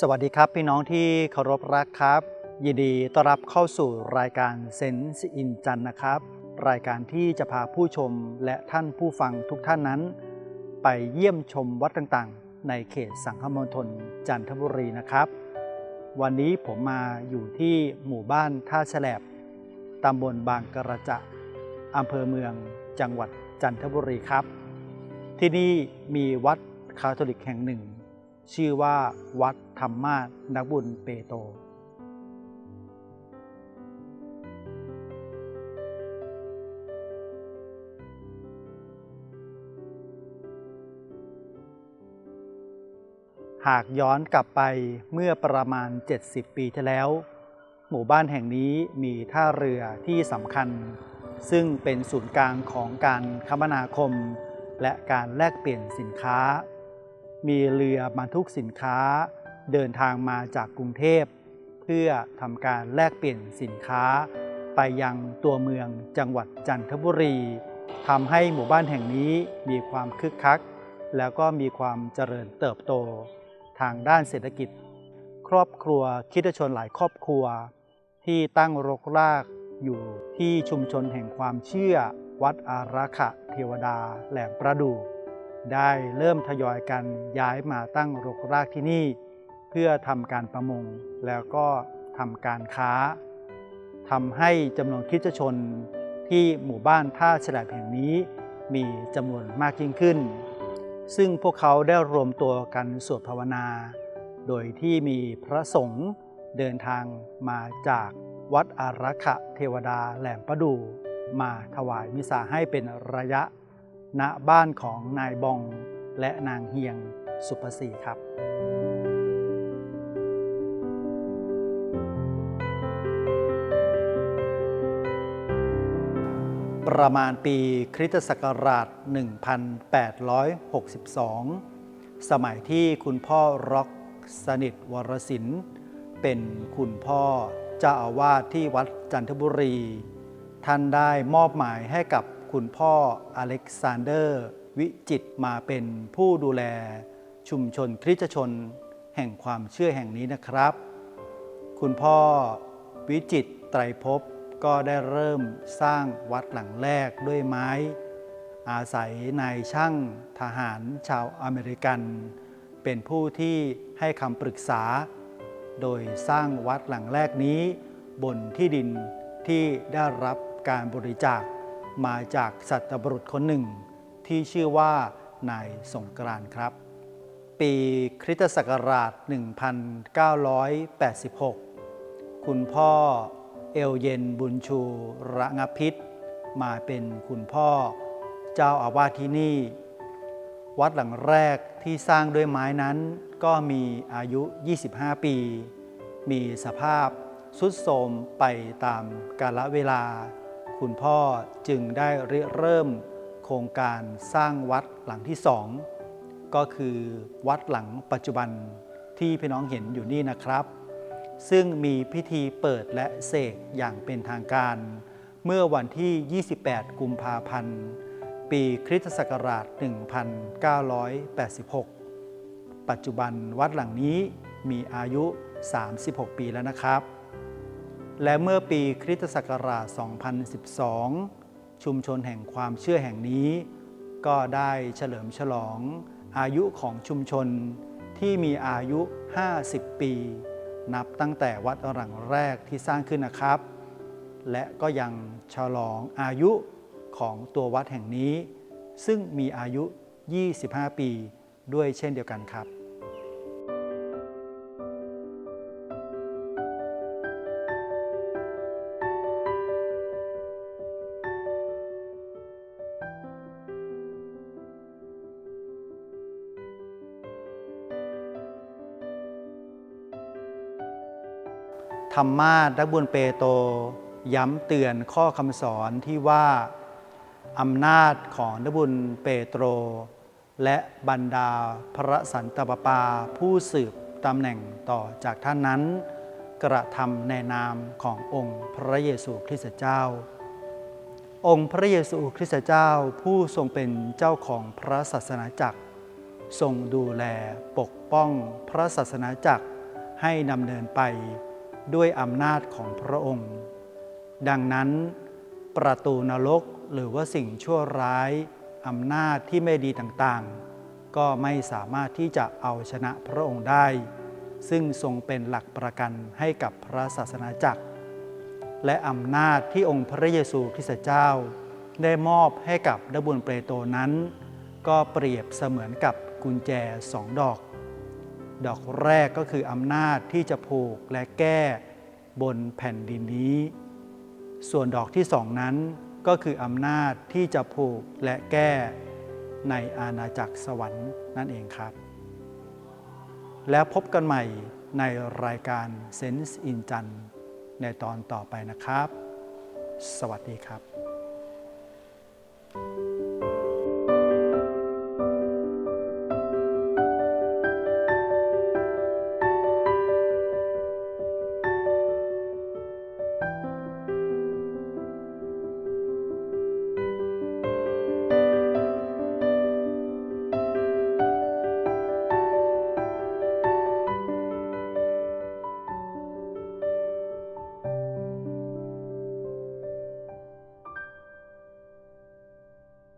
สวัสดีครับพี่น้องที่เคารพรักครับ ยินดีต้อนรับเข้าสู่รายการเซนส์อินจันนะครับ รายการที่จะพาผู้ชมและท่านผู้ฟังทุกท่านนั้น ไปเยี่ยมชมวัดต่างๆ ในเขตสังคมณฑลจันทบุรีนะครับ วันนี้ผมมาอยู่ที่หมู่บ้านท่าแฉลบตำบลบางกระจะอำเภอเมืองจังหวัดจันทบุรีครับ ที่นี่มีวัดคาทอลิกแห่งหนึ่ง ชื่อว่าวัดธรรมาสนักบุญเปโตรหากย้อนกลับไปเมื่อประมาณ 70 ปีที่แล้ว หมู่บ้านแห่งนี้มีท่าเรือที่สำคัญ ซึ่งเป็นศูนย์กลางของการคมนาคม และการแลกเปลี่ยนสินค้า มีเรือบรรทุกสินค้า เดินทางมาจากกรุงเทพ เพื่อทำการแลกเปลี่ยนสินค้า ไปยังตัวเมืองจังหวัดจันทบุรีทำให้หมู่บ้านแห่งนี้มีความคึกคัก แล้วก็มีความเจริญเติบโต ทางด้านเศรษฐกิจ ครอบครัวคิดชนหลายครอบครัว ที่ตั้งรกรากอยู่ที่ชุมชนแห่งความเชื่อ วัดอารักะเทวดาแหลมประดู ได้เริ่มทยอยกันย้ายมาตั้งรกรากที่นี่ เพื่อทำการประมงแล้วก็ทำการค้าทำให้จำนวนคริสตชนที่หมู่บ้านท่าฉลาบแห่งนี้มีจำนวนมากยิ่งขึ้น ซึ่งพวกเขาได้รวมตัวกันสวดภาวนา โดยที่มีพระสงฆ์เดินทางมาจากวัดอารักขะเทวดาแหลมประดู มาถวายมิสาให้เป็นระยะ ณบ้านของนายบองและนางเฮียงสุภศรีครับประมาณปีคริสตศักราช 1862 สมัยที่คุณพ่อร็อกสนิทวรสินเป็นคุณพ่อเจ้าอาวาสที่วัดจันทบุรี ท่านได้มอบหมายให้กับ คุณพ่ออเล็กซานเดอร์ วิจิตมาเป็นผู้ดูแลชุมชนคริสตชน แห่งความเชื่อแห่งนี้นะครับ คุณพ่อวิจิตไตรภพก็ได้เริ่มสร้างวัดหลังแรกด้วยไม้ อาศัยนายช่างทหารชาวอเมริกัน เป็นผู้ที่ให้คำปรึกษา โดยสร้างวัดหลังแรกนี้ บนที่ดินที่ได้รับการบริจาค มาจากสัตบุรุษคนหนึ่ง ที่ชื่อว่านายสงกรานครับ ปีคริสตศักราช 1986 คุณพ่อเอลเยนบุญชูระงพิษ มาเป็นคุณพ่อเจ้าอาวาสที่นี่ วัดหลังแรกที่สร้างด้วยไม้นั้นก็มีอายุ 25 ปี มีสภาพสุดโทรมไปตามกาลเวลา คุณพ่อจึงได้ริเริ่มโครงการสร้างวัดหลังที่สองก็คือวัดหลังปัจจุบันที่พี่น้องเห็นอยู่นี่นะครับ ซึ่งมีพิธีเปิดและเสกอย่างเป็นทางการ เมื่อวันที่ 28 กุมภาพันธ์ ปีคริสตศักราช 1986 ปัจจุบันวัดหลังนี้มีอายุ 36 ปีแล้วนะครับ และเมื่อปีคริสตศักราช 2012 ชุมชนแห่งความเชื่อแห่งนี้ ก็ได้เฉลิมฉลอง อายุของชุมชนที่มีอายุ 50 ปี นับตั้งแต่วัดหลังแรกที่สร้างขึ้นนะครับ และก็ยังฉลองอายุของตัววัดแห่งนี้ ซึ่งมีอายุ 25 ปีด้วยเช่นเดียวกันครับ ธรรมาสนักบุญเปโตรย้ำเตือนข้อคำสอนที่ว่าอำนาจของนักบุญเปโตร และบรรดาพระสันตะปาปาผู้สืบตำแหน่งต่อจากท่านนั้น กระทำในนามขององค์พระเยซูคริสต์เจ้า องค์พระเยซูคริสต์เจ้าผู้ทรงเป็นเจ้าของพระศาสนาจักร ทรงดูแลปกป้องพระศาสนาจักรให้ดำเนินไป ด้วยอำนาจของพระองค์ ดังนั้น ประตูนรกหรือว่าสิ่งชั่วร้ายอำนาจที่ไม่ดีต่างๆ ก็ไม่สามารถที่จะเอาชนะพระองค์ได้ ซึ่งทรงเป็นหลักประกันให้กับพระศาสนาจักร และอำนาจที่องค์พระเยซูคริสต์เจ้า ได้มอบให้กับดบุญเปโตรนั้น ก็เปรียบเสมือนกับกุญแจสองดอก ดอกแรกก็คืออำนาจที่จะผูกและแก้บนแผ่นดินนี้ ส่วนดอกที่สองนั้นก็คืออำนาจที่จะผูกและแก้ในอาณาจักรสวรรค์นั่นเองครับ แล้วพบกันใหม่ในรายการ Sense in จันในตอนต่อไปนะครับ สวัสดีครับ